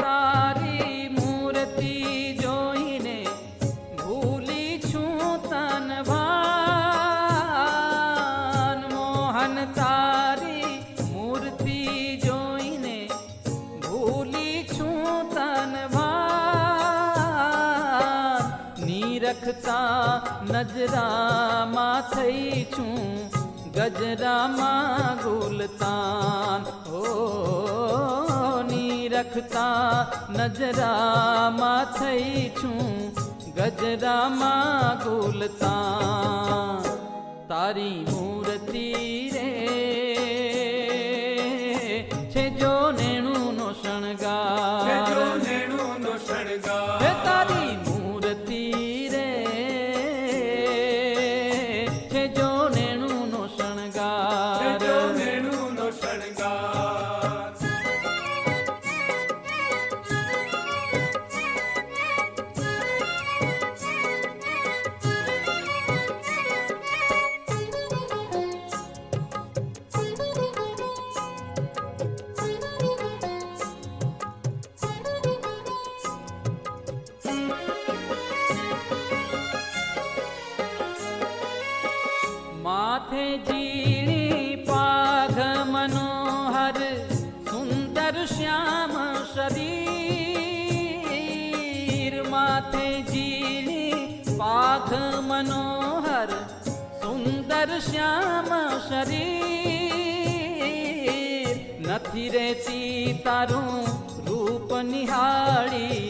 તારી મૂર્તિ જોઈને ભૂલી છું તન મોહન, તારી મૂર્તિ જોઈને ભૂલી છું તન ભાન. નીરખતા નજરામાં થઈ છું, ગજરામાં ગુલતાન. ઓ નીરખતા નજરામાં થઈ છું ગજરામાં ગુલતા. તારી મૂર્તિ રે જીણી પાઘ મનોહર, સુંદર શ્યામ શરીર માથે જીણી પાઘ મનોહર, સુંદર શ્યામ શરીર. નથી રહેતી તારું રૂપ નિહાળી,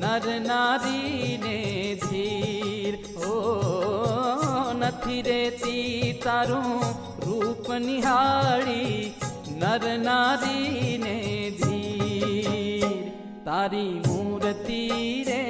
નર નારીને ધીર. ઓ નથી રેતી તારું રૂપ નિહાળી નર નારીને ધીર. તારી મૂર્તિ રે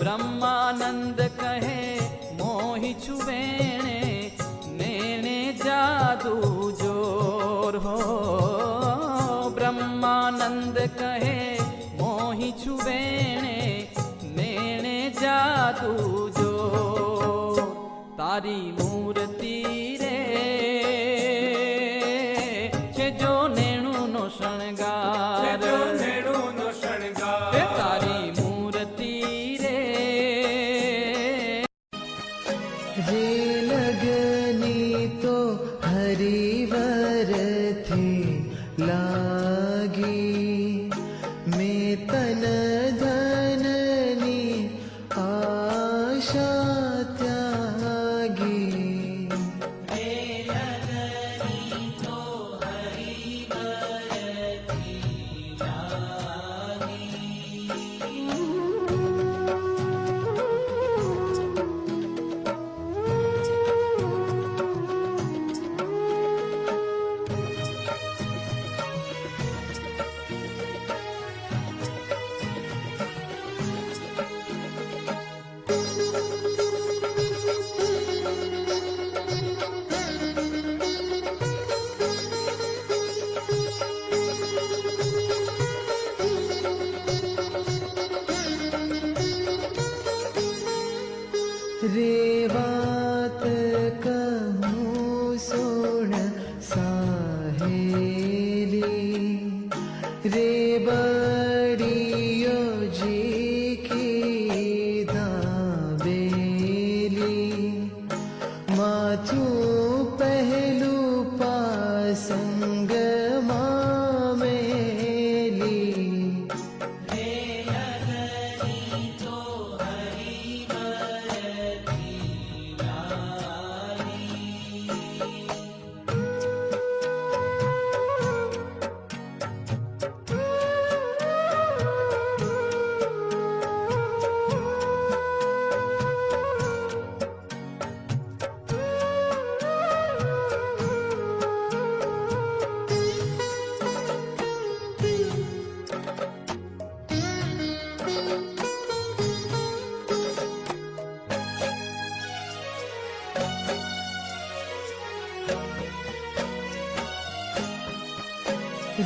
બ્રહ્માનંદ કહે, મોહી છુવેણે નેણે જાદુ જોર હો. બ્રહ્માનંદ કહે, મોહી છુવેણે નેણે જાદુ જાદુ જો તારી મૂર્તિ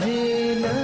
રે ન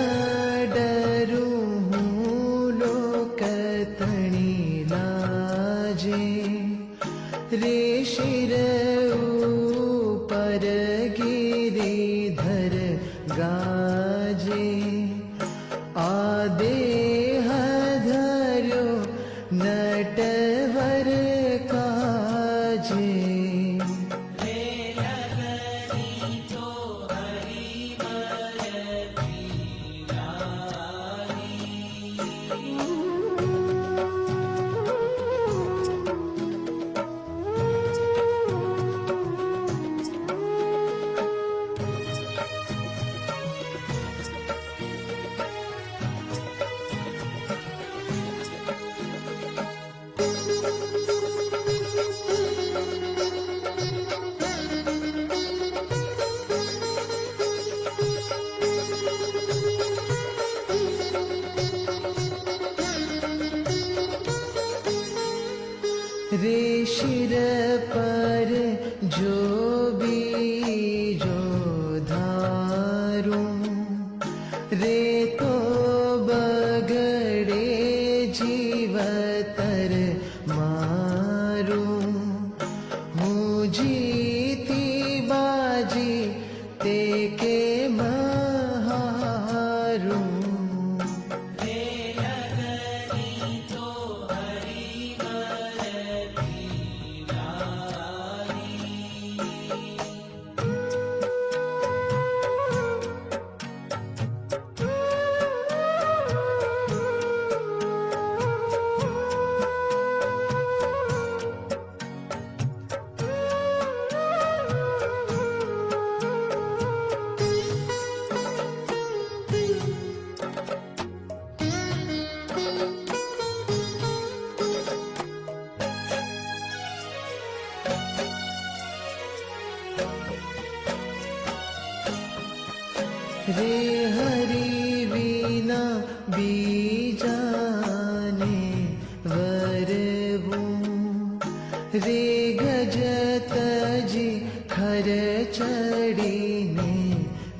ചടിനെ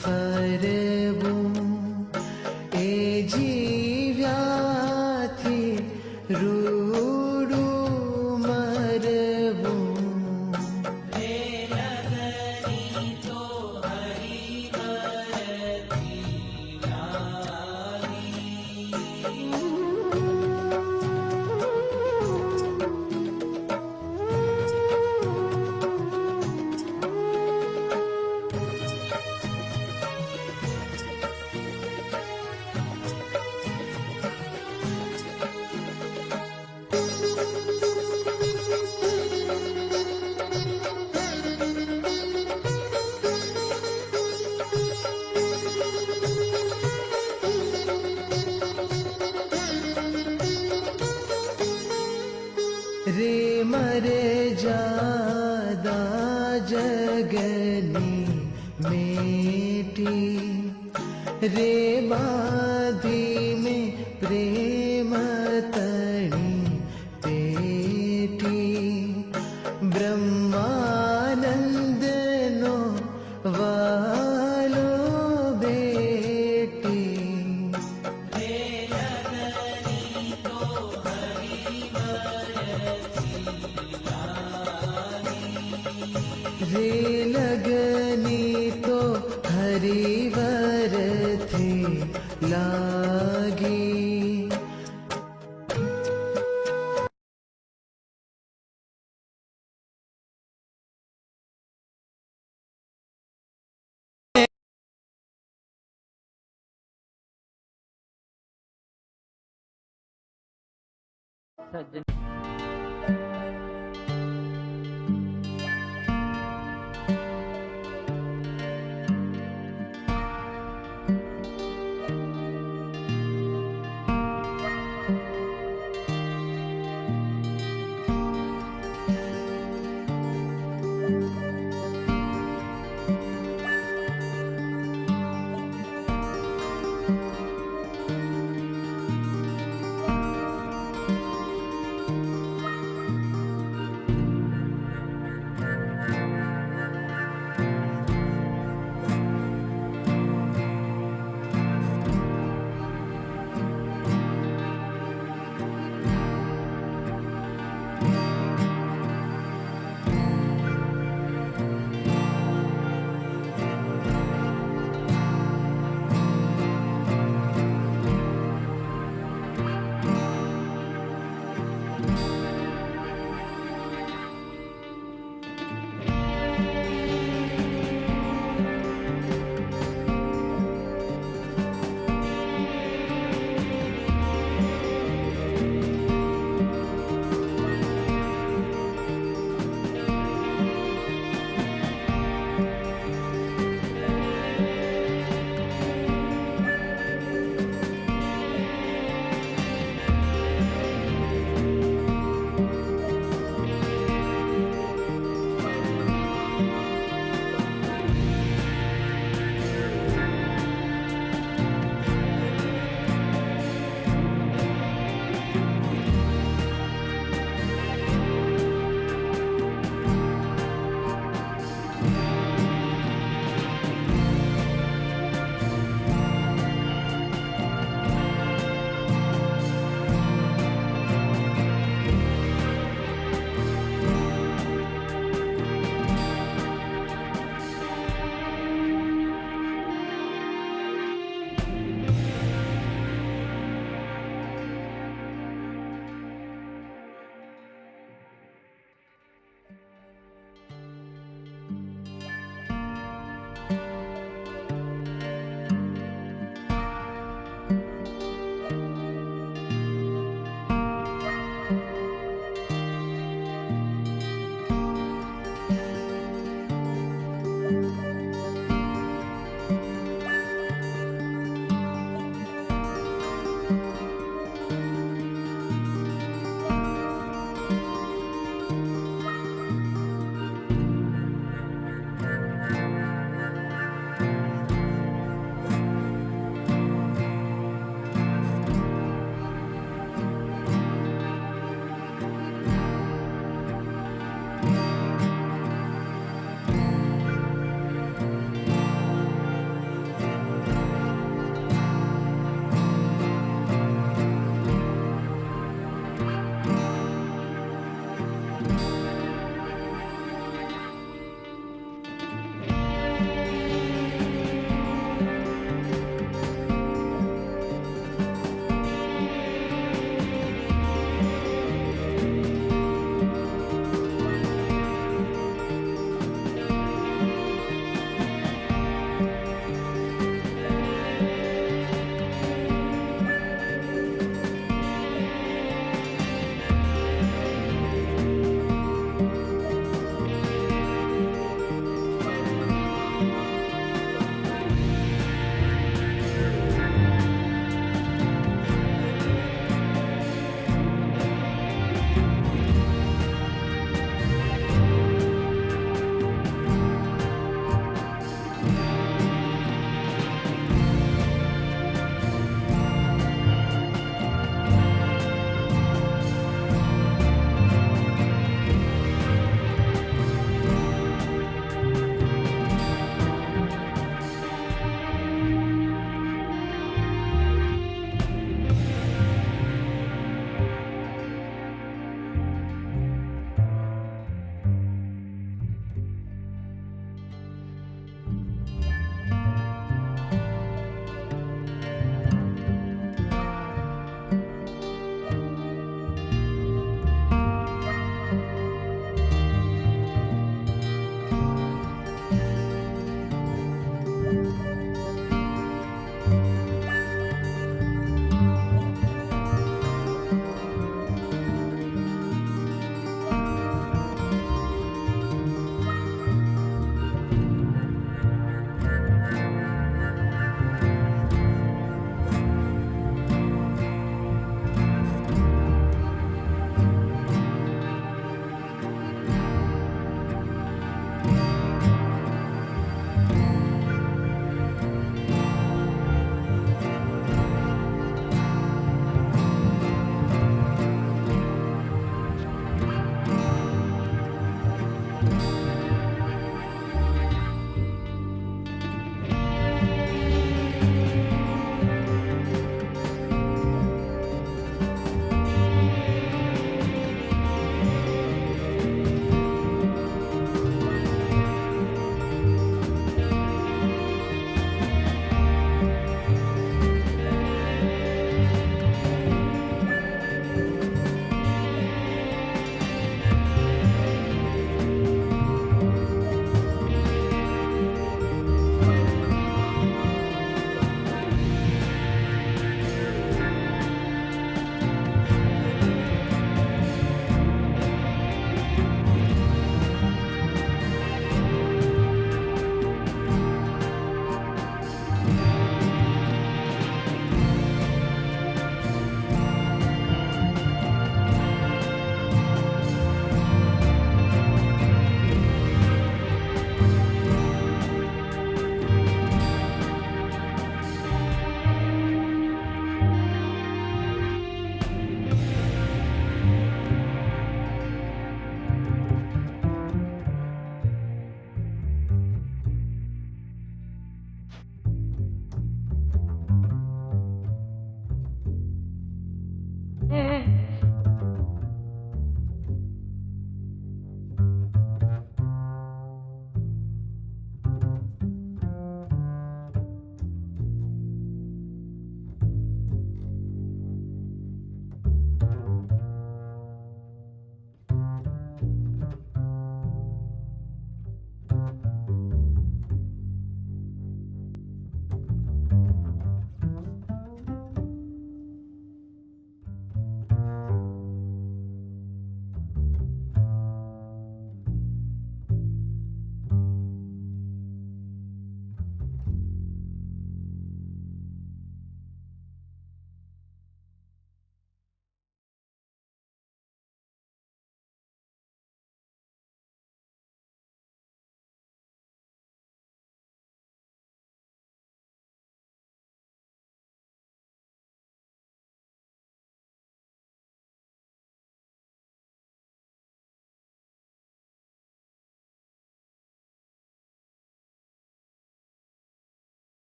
ഫരവും ਸੱਜਣ